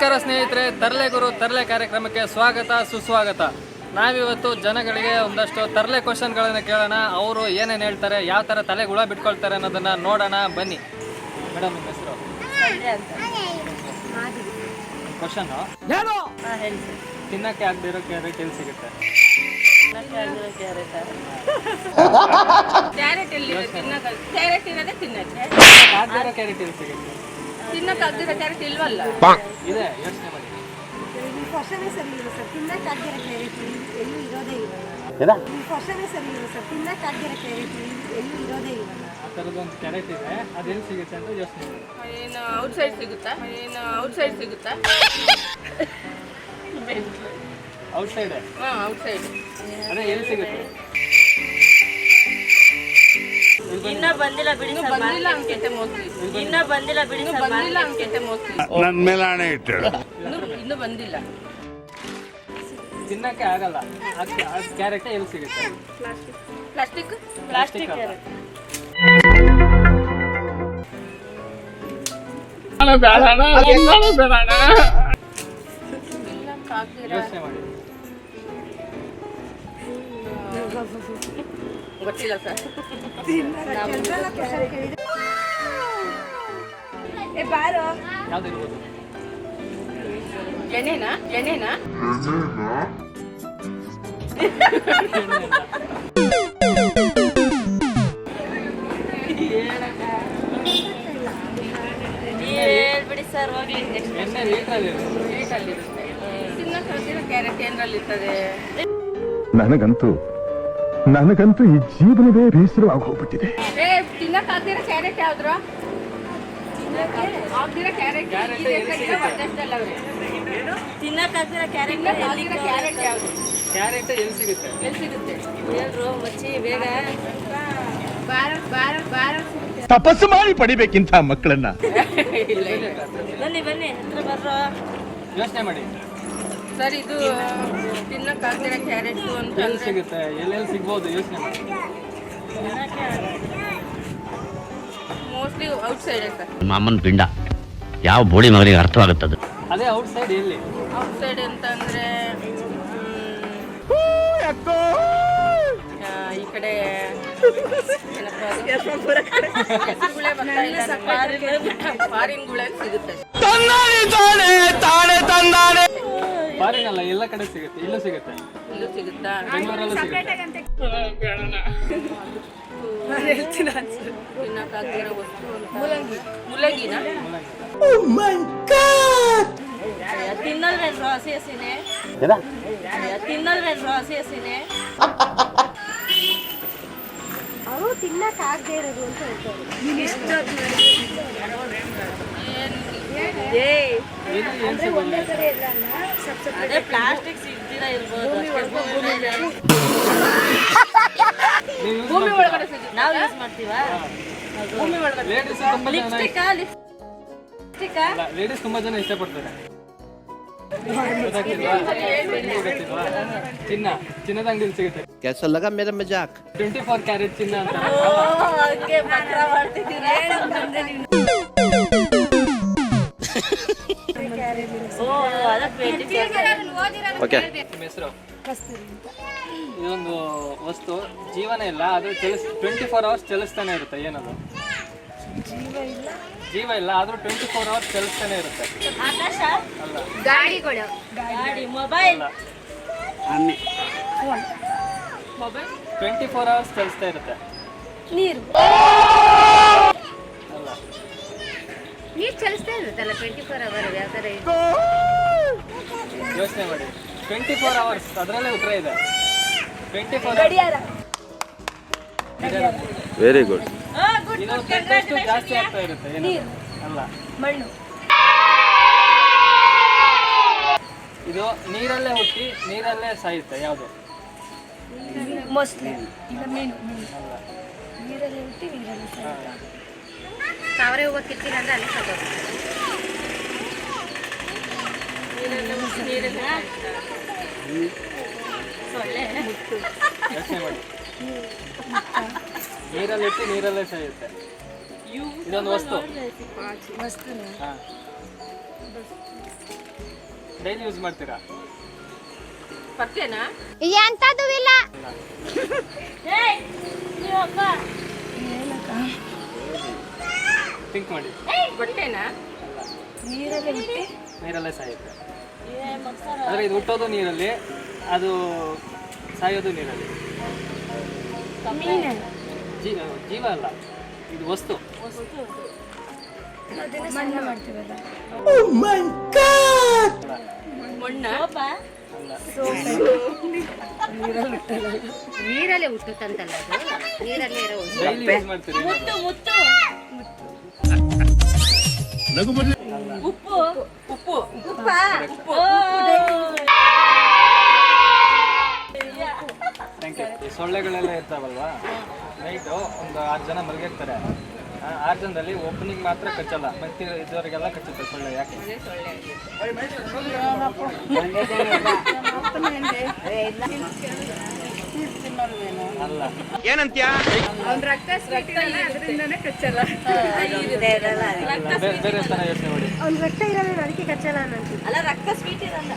ನಮಸ್ಕಾರ ಸ್ನೇಹಿತರೆ ತರಲೆ ಗುರು ತರಲೆ ಕಾರ್ಯಕ್ರಮಕ್ಕೆ ಸ್ವಾಗತ ಸುಸ್ವಾಗತ. ನಾವಿವತ್ತು ಜನಗಳಿಗೆ ಒಂದಷ್ಟು ತರಲೆ ಕ್ವಶನ್ಗಳನ್ನು ಕೇಳೋಣ. ಅವರು ಏನೇನು ಹೇಳ್ತಾರೆ ಯಾವ ಥರ ತಲೆ ಗುಳ ಬಿಟ್ಕೊಳ್ತಾರೆ ಅನ್ನೋದನ್ನು ನೋಡೋಣ. ಬನ್ನಿ. ಮೇಡಮ್ ನಿಮ್ಮ ಹೆಸರು? ಕ್ವಶನ್ ತಿನ್ನಕ್ಕೆ ಆಗದಿರೋ ಕ್ಯಾರೆಟ್ ಎಲ್ಲಿ ಸಿಗುತ್ತೆ? ಕ್ಯಾರೆಟ್ ಎಲ್ಲಿ ತಿನ್ನಕ ಕ್ಯಾರೆಟ್ ಇರೋದೇ ತಿನ್ನಕ್ಕೆ. ಆಗದಿರೋ ಕ್ಯಾರೆಟ್ ಎಲ್ಲಿ ಸಿಗುತ್ತೆ? ತಿನ್ನಕ್ ಆಗ್ದಿರೋ ಕ್ಯಾರೆಟ್ ಇಲ್ವಲ್ಲ? ಇದೆ ಯೋಚನೆ ಮಾಡಿ. ಈ ಕ್ವಶನೇ ಸರಿ ಇಲ್ಲ ಸರ್ ತಿನ್ನಕ್ಕಾಗ್ದಿರೋ ಕ್ಲಾರಿಟಿ ಎಲ್ಲೂ ಇರೋದೇ ಇರಲ್ಲ ಈ ಕ್ವಶನೇ ಸರಿ ಇಲ್ಲ ಸರ್ ತಿನ್ನಕ್ಕಾಗ್ದಿರೋ ಕ್ಲಾರಿಟಿ ಎಲ್ಲೂ ಇರೋದೇ ಇಲ್ಲ. ಆ ಥರದೊಂದು ಕ್ಯಾರೆಟ್ ಇದೆ ಅದು ಎಲ್ಲಿ ಸಿಗುತ್ತೆ ಅಂತ ಯೋಚನೆ ಮಾಡಿ. ಏನು ಔಟ್ಸೈಡ್ ಸಿಗುತ್ತಾ? ಏನು ಔಟ್ಸೈಡ್ ಸಿಗುತ್ತಾ? ಔಟ್ಸೈಡ್ ಹಾಂ ಔಟ್ಸೈಡ್ ಅದೇ ಎಲ್ಲಿ ಸಿಗುತ್ತೆ? ಇನ್ನ ಬಂದಿಲ್ಲ ಬಿಡಿ ಸರ್ ಇನ್ನ ಬಂದಿಲ್ಲ ಬಿಡಿ ಸರ್ ಬಂದಿಲ್ಲ ಅನ್ಸುತ್ತೆ ಮೋಸ್ಟ್ಲಿ. ನನ್ ಮೇಲೆ ಹಣೆ ಇಟ್ಟಳು ಇನ್ನು ಬಂದಿಲ್ಲ. ತಿನ್ನಕ್ಕೆ ಆಗಲ್ಲ. ಆ ಕ್ಯಾರೆಟ್ ಎಲ್ಲಿ ಸಿಗುತ್ತೆ? ಪ್ಲಾಸ್ಟಿಕ್. ಪ್ಲಾಸ್ಟಿಕ್ ಬೇಡ ಬೇಡ ಯೋಚನೆ ಮಾಡಿ. ಗೊತ್ತಿಲ್ಲ ಸರ್. ಎಣ್ಣೆನಾ? ಎಣ್ಣೆನಾ? ಹೇಳ್ಬಿಡಿ ಸರ್ ಹೋಗ್ಲಿ. ತಿನ್ನಕ್ಕಾಗ್ದಿರೋ ಕ್ಯಾರೆಟ್ ಏನ್ರಲ್ಲಿ ಇರ್ತದೆ? ನನಗಂತೂ ನನಗಂತೂ ಈ ಜೀವನವೇ ಬೇಸರವಾಗಿ ಹೋಗ್ಬಿಟ್ಟಿದೆ ಕ್ಯಾರೆಟ್ ಎಲ್ಲಿ ಸಿಗುತ್ತೆ? ಎಲ್ಲಿ ಸಿಗುತ್ತೆ? ಹೇಳ್ರು ಮಚ್ಚಿ ಬೇಗ. ತಪಸ್ಸು ಮಾಡಿ ಪಡಿಬೇಕಿಂತ ಮಕ್ಕಳನ್ನ. ಬನ್ನಿ ಬನ್ನಿ ಹತ್ರ ಬರ್ರೋ. ಯೋಚನೆ ಮಾಡಿ. ಸರ್ ಇದು ತಿನ್ನಕ್ಕಾಗ್ದಿರೋ ಕ್ಯಾರೆಟ್ ಎಲ್ಲಿ ಅಂತಂದ್ರೆ ಸಿಗುತ್ತೆ? ಎಲ್ಲೆಲ್ಲಿ ಸಿಗ್ಬೋದು? ಯೋಚನೆ ಮಾಡಿ. Mostly outside sir. ಮಾಮನ್ ಪಿಂಡ. ಯಾವ ಬೋಳಿ ಮಗನಿಗೆ ಅರ್ಥವಾಗುತ್ತದೆ? ಅದೇ ಔಟ್ ಸೈಡ್ ಎಲ್ಲಿ ಔಟ್ ಸೈಡ್ ಅಂತಂದ್ರೆ ಈ ಕಡೆ ಏನಪ್ಪಾ ಅದು? ಹೆಸ್ರುಗಳೇ ಬರ್ತಾ ಇಲ್ಲ. ಫಾರಿನ್ ಗುಳೆ ಸಿಗುತ್ತೆ. ಫಾರಿನ್ ಅಲ್ಲ ಎಲ್ಲ ಕಡೆ ಸಿಗುತ್ತೆ ಇಲ್ಲೂ ಸಿಗುತ್ತೆ. ಇಲ್ಲೂ ಸಿಗುತ್ತಾ? ಬೆಂಗಳೂರಲ್ಲೂ ಸಿಗುತ್ತೆ. ತಿನ್ನಕ್ಕಾಗ್ದಿರೋ ವಸ್ತು ಅಂತ. ಮುಲಂಗಿನ? ತಿನ್ನಲ್ವೇನ್ರು ಹಸಿ ಹಸಿನೇ? ತಿನ್ನಲ್ವೇನ್ರು ಹಸಿ ಹಸಿನೇ? ಅವರು ತಿನ್ನಕ್ಕಾಗದೇ ಇರೋದು ಅಂತ ಹೇಳ್ತಾರೆ. ಅಂದ್ರೆ ಒಂದೇ ಕಡೆ ಪ್ಲಾಸ್ಟಿಕ್ ಸಿಗ್ದಿರ ಇರ್ಬೋದು ಭೂಮಿ ಒಳಗಡೆ ನಾವು ಯೂಸ್ ಮಾಡ್ತೀವಾ? ಭೂಮಿ ಒಳಗಡೆ ಲೇಡೀಸ್ ತುಂಬಾ ಜನ ಲಿಪ್ಸ್ಟಿಕ್ ಲಿಪ್ಸ್ಟಿಕ್ ಲೇಡೀಸ್ ತುಂಬಾ ಜನ ಇಷ್ಟಪಡ್ತಾರೆ? ಚಿನ್ನ ಚಿನ್ನದ ಅಂಗಡಿಲಿ ಸಿಗುತ್ತೆ कैसा लगा मेरा मजाक ಟ್ವೆಂಟಿ ಫೋರ್ ಕ್ಯಾರೆಟ್ ಚಿನ್ನ ಅಂತ ಓ ಹಂಗೆ ಪತ್ರ ಮಾಡ್ತಿದ್ದೀರಾ ಓ ಅದ ಟ್ವೆಂಟಿ ನಿಮ್ಮ ಹೆಸರು ಇದೊಂದು ವಸ್ತು ಜೀವನ ಇಲ್ಲ ಅದು ಚಲಿಸ್ ಟ್ವೆಂಟಿ ಫೋರ್ ಅವರ್ಸ್ ಚಲಿಸ್ತಾನೆ ಇರುತ್ತೆ ಏನದು ಜೀವ ಇಲ್ಲ ಆದ್ರೂ ಟ್ವೆಂಟಿ ಫೋರ್ ಅವರ್ಸ್ ಕೆಲಸನೇ ಇರುತ್ತೆ. ಆಕಾಶ? ಅಲ್ಲ. ಗಾಡಿಗಳು. ಗಾಡಿ mobile phone mobile twenty four hours ಚಲಿಸ್ತಾ ಇರುತ್ತೆ. ನೀರು. ಅಲ್ಲ. ನೀರು ಚಲಿಸ್ತಾ ಇರುತ್ತಲ್ಲ ಟ್ವೆಂಟಿ ಫೋರ್ ಅವರ್ ಯಾವ ಥರ ಯೋಚನೆ ಮಾಡಿ. ಟ್ವೆಂಟಿ ಫೋರ್ ಅವರ್ಸ್ ಅದರಲ್ಲೇ ಉತ್ತರ ಇದೆ. ಟ್ವೆಂಟಿ ಫೋರ್ ವೆರಿ ಗುಡ್ ಜಾಸ್ತಿ ಆಗ್ತಾ ಇರುತ್ತೆ? ಅಲ್ಲ. ಮಣ್ಣು. ಇದು ನೀರಲ್ಲೇ ಹುಟ್ಟಿ ನೀರಲ್ಲೇ ಸಾಯುತ್ತೆ ಯಾವುದು? ಮೊಸಳೆ ಮೀನು ನೀರಲ್ಲಿ ಹುಟ್ಟಿ ನೀರಲ್ಲಿ ಅಂದ್ರೆ ಅಲ್ಲಿ ಸತ್ತೋಗುತ್ತೆ ಯೋಚನೆ ಮಾಡಿ. ನೀರಲ್ಲಿ ಇಟ್ಟು ನೀರಲ್ಲೇ ಸಾಯುತ್ತೆ ಇದೊಂದು ವಸ್ತು. ವಸ್ತುನ? ಹಾ. ಡೈಲಿ ಯೂಸ್ ಮಾಡ್ತೀರಾ? ಪತ್ತೆನಾ? ಎಂತದು ಇಲ್ಲ. ಥಿಂಕ್ ಮಾಡಿ. ಬಟ್ಟೆನಾ? ನೀರಲ್ಲೇ ಸಾಯುತ್ತೆ. ಆದರೆ ಇದು ಹುಟ್ಟೋದು ನೀರಲ್ಲಿ ಅದು ಸಾಯೋದು ನೀರಲ್ಲಿ. ಜೀವ ಜೀವ ಅಲ್ಲ ಇದು ವಸ್ತು. ಮಣ್ಣ. ನೀರಲ್ಲೇ ಹುಟ್ಟುತ್ತಂತಲ್ಲ ಅದು? ನೀರಲ್ಲೇ ಇರೋ ಡೈಲಿ ಯೂಸ್ ಮಾಡ್ತೀರಿ ಉಪ್ಪು. ಉಪ್ಪು. ಥ್ಯಾಂಕ್ ಯು ಈ ಸೊಳ್ಳೆಗಳೆಲ್ಲ ಇರ್ತಾವಲ್ವಾ? ನೈಟು ಒಂದು ಆರು ಜನ ಮಲಗಿರ್ತಾರೆ. ಆರು ಜನದಲ್ಲಿ ಓಪನಿಂಗ್ ಮಾತ್ರ ಕಚ್ಚಲ್ಲ. ಮತ್ತೆ ಇದ್ದವರಿಗೆಲ್ಲ ಕಚ್ಚುತ್ತೆ ಸೊಳ್ಳೆ ಯಾಕೆ? ಅಲ್ಲ. ಏನಂತ್ಯ? ಬೇರೆ ಬೇರೆ ಥರ ಯೋಚನೆ ಮಾಡಿ. ಅವ್ನ ರಕ್ತ ಇರಲ್ಲ ಅದಕ್ಕೆ ಕಚ್ಚಲ್ಲ ಅನ್ನಂತ ಅಲ್ಲ ರಕ್ತ ಸ್ವೀಟ್ ಇರಲ್ಲ.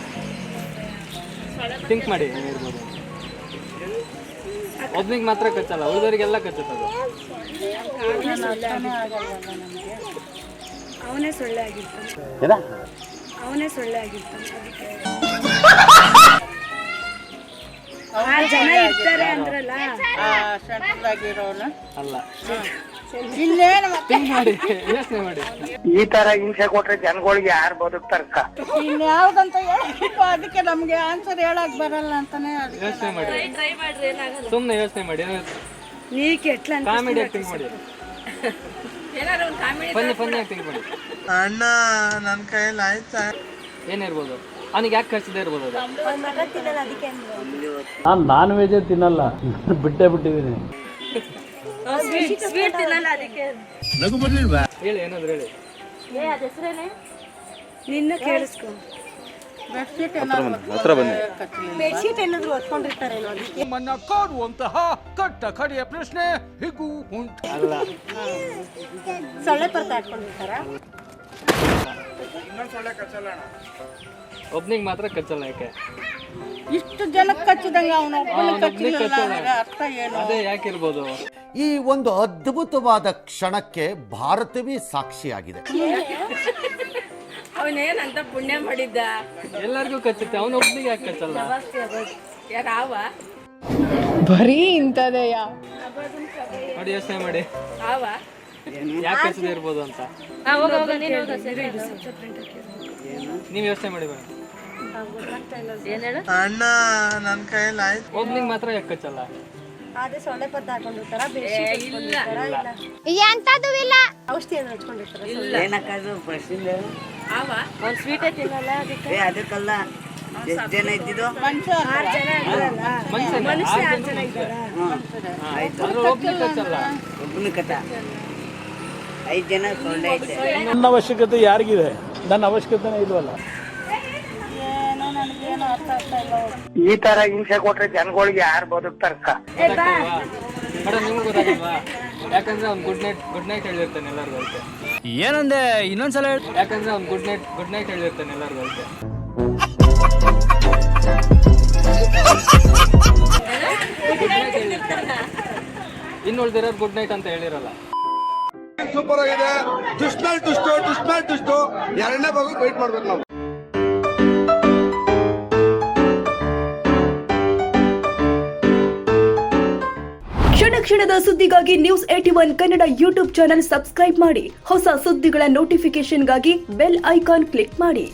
ಥಿಂಕ್ ಮಾಡಿ ಏನಿರ್ಬೋದು ಒಬ್ನಿಗೆ ಮಾತ್ರ ಕಚ್ಚಲ್ಲ ಉಳಿದವರಿಗೆಲ್ಲ ಕಚ್ಚುತ್ತದು ಅವನೇ ಸೊಳ್ಳೆ ಆಗಿರ್ತಾನೆ ಅವನೇ ಸೊಳ್ಳೆ ಆಗಿರ್ತಾನೆ ಆರು ಜನ ಇರ್ತಾರೆ ಅಂದ್ರಲ್ಲ ಅಲ್ಲ ಥಿಂಕ್ ಮಾಡಿ ಯೋಚನೆ ಮಾಡಿ. ಈ ತರ ಹಿಂಸೆ ಕೊಟ್ರೆ ಜನಗಳಿಗೆ ಯಾರು ಬದುಕ್ತಾರಕ್ಕ ಇನ್ಯಾವ್ದಂತ ಹೇಳಬೇಕು ಅದಕ್ಕೆ ನಮ್ಗೆ ಆನ್ಸರ್ ಹೇಳಕ್ ಬರಲ್ಲ ಅಂತಾನೆ ಯೋಚನೆ ಮಾಡಿ. ಸುಮ್ಮನೆ ಯೋಚನೆ ಮಾಡಿ ನೀ ಕೆಟ್ಲ ಕಾಮಿಡಿ ಆಕ್ಟಿಂಗ್ ಮಾಡಿ. ಏನಾದ್ರು ಒಂದು ಕಾಮಿಡಿ ಫನ್ನಿ ಫನ್ನಿ ಆಕ್ಟಿಂಗ್ ಮಾಡಿ. ಅಣ್ಣ ನನ್ನ ಕೈಯಲ್ಲಿ ಆಯ್ತಾ? ಏನಿರ್ಬೋದು? ಅವನಿಗೆ ಯಾಕೆ ಕಳ್ಸಿದೆ ಇರ್ಬೋದು ನಾನು ನಾನ್ ವೆಜ್ ತಿನ್ನಲ್ಲ. ಬಿಟ್ಟೇ ಬಿಟ್ಟಿದ್ದೀನಿ ಸ್ವೀಟ್ ತಿನ್ನಲ್ಲ ಅದಕ್ಕೆ. ನಗು ಬರ್ಲಿಲ್ವಾ ಹೇಳಿ ಏನಾದ್ರು ಹೇಳಿ. ಏ ಅದ ಹೆಸರೇನೆ? ನಿನ್ನ ಕೇಳಿಸ್ಕೊ. ಹತ್ರ ಬನ್ನಿ ಬೆಡ್ಶೀಟ್ ಏನಾದ್ರು ಹೊತ್ಕೊಂಡಿರ್ತಾರೇನೋ ಅದಕ್ಕೆ. ನಿಮ್ಮನ್ನ ಕಾಡುವಂತಹ ಕಟ್ಟ ಕಡೆಯ ಪ್ರಶ್ನೆ ಹಿಗು ಉಂಟು. ಅಲ್ಲ. ಸೊಳ್ಳೆ ಪರ್ತ ಹಾಕೊಂಡಿರ್ತಾರ? ಒಬ್ನಿಗೆ ಮಾತ್ರ ಕಚ್ಚಲ್ಲ ಯಾಕೆ? ಇಷ್ಟು ಜನಕ್ಕೆ ಕಚ್ಚಿದಂಗ ಅವನು ಕಚ್ಚಲ್ಲ ಅರ್ಥ ಏನು? ಅದೇ ಯಾಕಿರ್ಬೋದು? ಈ ಒಂದು ಅದ್ಭುತವಾದ ಕ್ಷಣಕ್ಕೆ ಭಾರತವೇ ಸಾಕ್ಷಿಯಾಗಿದೆ. ಅವನೇನಂತ ಪುಣ್ಯ ಮಾಡಿದ್ದ? ಎಲ್ಲರಿಗೂ ಕಚ್ಚುತ್ತೆ ಅವನೊಬ್ನಿಗೆ ಯಾಕೆ ಕಚ್ಚಲ್ಲ? ಯಾರಾವ ನೋಡಿ ಯೋಚನೆ ಮಾಡಿ. ಆವ ಯಾಕೆ ಕಚ್ಚದೆ ಇರ್ಬೋದು ಅಂತ? ಹೋಗ ಹೋಗ ನೀನು ಹೋಗ ಸರಿ ನೀವು ಯೋಚನೆ ಮಾಡಿ ಹೇಳು? ಅಣ್ಣ ನನ್ ಕೈಯಲ್ಲಿ ಆಯ್ತು. ಒಬ್ನಿಗೆ ಮಾತ್ರ ಎಕ್ಕಚ್ಚಲ್ಲ ಕಚ್ಚಲ್ಲ? ಅದೇ ಸೊಳ್ಳೆ ಪರ್ದ ಹಾಕೊಂಡಿರ್ತಾರ ಎಂತದು ಇಲ್ಲ. ಔಷಧಿ ಏನಕ್ಕ ಹಚ್ಕೊಂಡಿರ್ತಾರ ಏನಕ್ಕದು ಬಸ್ಸಿಂದ ಆವ ಅವ್ನು ಸ್ವೀಟೇ ತಿನ್ನಲ್ಲ ಅದಕ್ಕೆ? ಅದಕ್ಕಲ್ಲ. ಎಷ್ಟು ಜನ ಇದ್ದಿದ್ದು? ಮನುಷ್ಯ ಆರು ಜನ ಇದ್ದಾರೆ. ಒಬ್ಬನ ಕಥ ಐದು ಜನ ಸೊಳ್ಳೆ ಐತೆ. ನನ್ನ ಅವಶ್ಯಕತೆ ಯಾರಿಗಿದೆ? ನನ್ನ ಅವಶ್ಯಕತೆನೇ ಇಲ್ವಲ್ಲ? ಈ ತರ ಹಿಂಸೆ ಕೊಟ್ರೆ ಜನಗಳಿಗೆ ಯಾರು ಬದುಕ್ತಾರಕ್ಕ? ಮೇಡಮ್ ನಿಮ್ಗೆ ಗೊತ್ತಾಗಿಲ್ವಾ? ಯಾಕಂದ್ರೆ ಅವ್ನು ಗುಡ್ ನೈಟ್ ಗುಡ್ ನೈಟ್ ಹೇಳಿರ್ತಾನೆ ಎಲ್ಲರಿಗೂ ಏನಂದೆ? ಇನ್ನೊಂದ್ಸಲ ಯಾಕಂದ್ರೆ ಒಂದು ಗುಡ್ ನೈಟ್ ಗುಡ್ ನೈಟ್ ಹೇಳಿರ್ತಾನೆ ಎಲ್ಲರಿಗೂ ಇನ್ನು ಉಳ್ದಿರೋದು ಗುಡ್ ನೈಟ್ ಅಂತ ಹೇಳಿರಲ್ಲ. ಸೂಪರ್ ಆಗಿದೆ. ದುಷ್ಮೇಲ್ ದುಷ್ಟು ದುಷ್ಮೇಲ್ ದುಷ್ಟು. ಎರಡನೇ ಭಾಗಕ್ಕೆ ವೆಯ್ಟ್ ಮಾಡ್ಬೇಕು ನಾವು. ಕ್ಷಣ ಕ್ಷಣದ ಸುದ್ದಿಗಾಗಿ news AT one Kannada YouTube channel subscribe ಮಾಡಿ. ಹೊಸ ಸುದ್ದಿಗಳ ನೋಟಿಫಿಕೇಶನ್ಗಾಗಿ ಬೆಲ್ ಐಕಾನ್ ಕ್ಲಿಕ್ ಮಾಡಿ.